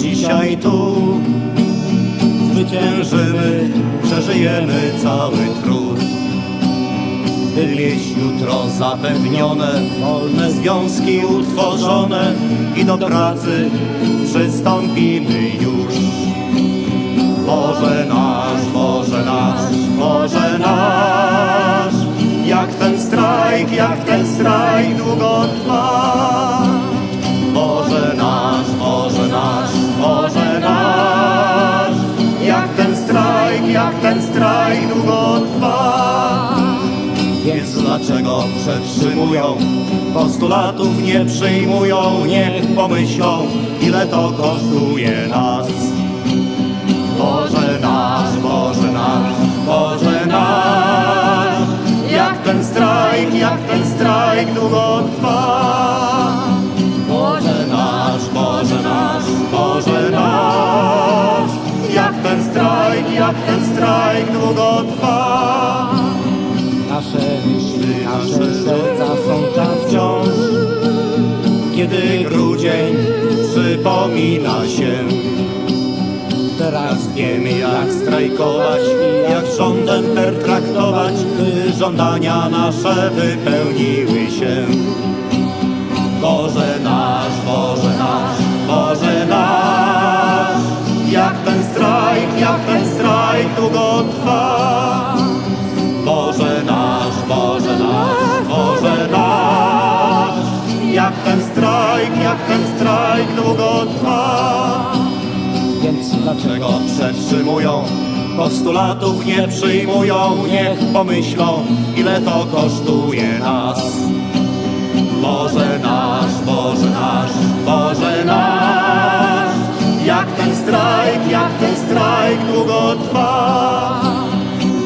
dzisiaj tu. Zwyciężymy, przeżyjemy cały trud. By jutro zapewnione, wolne związki utworzone I do pracy przystąpimy. Więc dlaczego przetrzymują, postulatów nie przyjmują, niech pomyślą, ile to kosztuje nas. Boże nasz, Boże nasz, Boże nasz, jak ten strajk, jak ten strajk długo trwa. Boże nasz, Boże nasz, Boże nasz, jak ten strajk, jak ten strajk długo trwa. Nasze myśli, nasze serca są tam wciąż. Kiedy grudzień przypomina się, Teraz wiemy jak strajkować, jak rządem pertraktować, by żądania nasze wypełniły się. Boże nasz, Boże nasz, Boże nasz, jak ten strajk, jak ten ten strajk długo trwa. Więc dlaczego Czego przetrzymują, postulatów nie przyjmują, niech pomyślą, ile to kosztuje nas. Boże nasz, Boże nasz, Boże nasz, jak ten strajk, jak ten strajk długo trwa.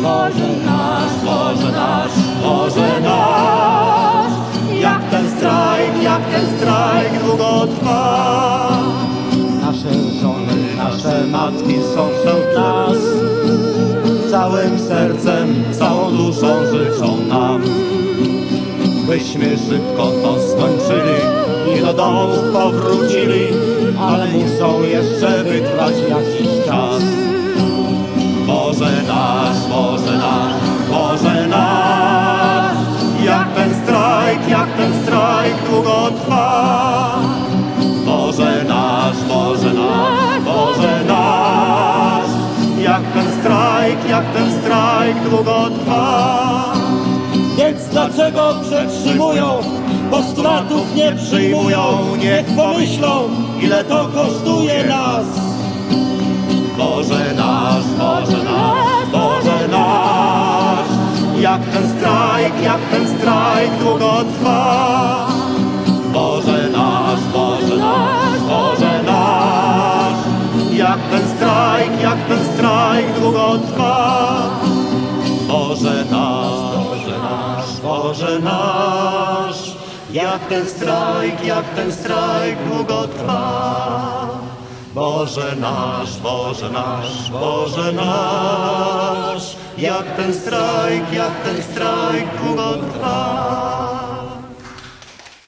Boże nasz, Boże nasz, wśród nas, całym sercem, całą duszą życzą nam, byśmy szybko to skończyli i do domów powrócili, ale muszą jeszcze wytrwać jakiś czas. Boże nasz, Boże nasz, Boże nasz, jak ten strajk, jak ten strajk długo trwa. Strajk, jak ten strajk długo trwa. Więc dlaczego przetrzymują, postulatów nie przyjmują, niech pomyślą, ile to kosztuje nas. Boże nasz, Boże nasz, Boże nasz, Boże nasz, jak ten strajk, jak ten strajk długo trwa. Boże nasz, Boże nasz, Boże nasz, jak ten strajk, jak ten strajk długo trwa.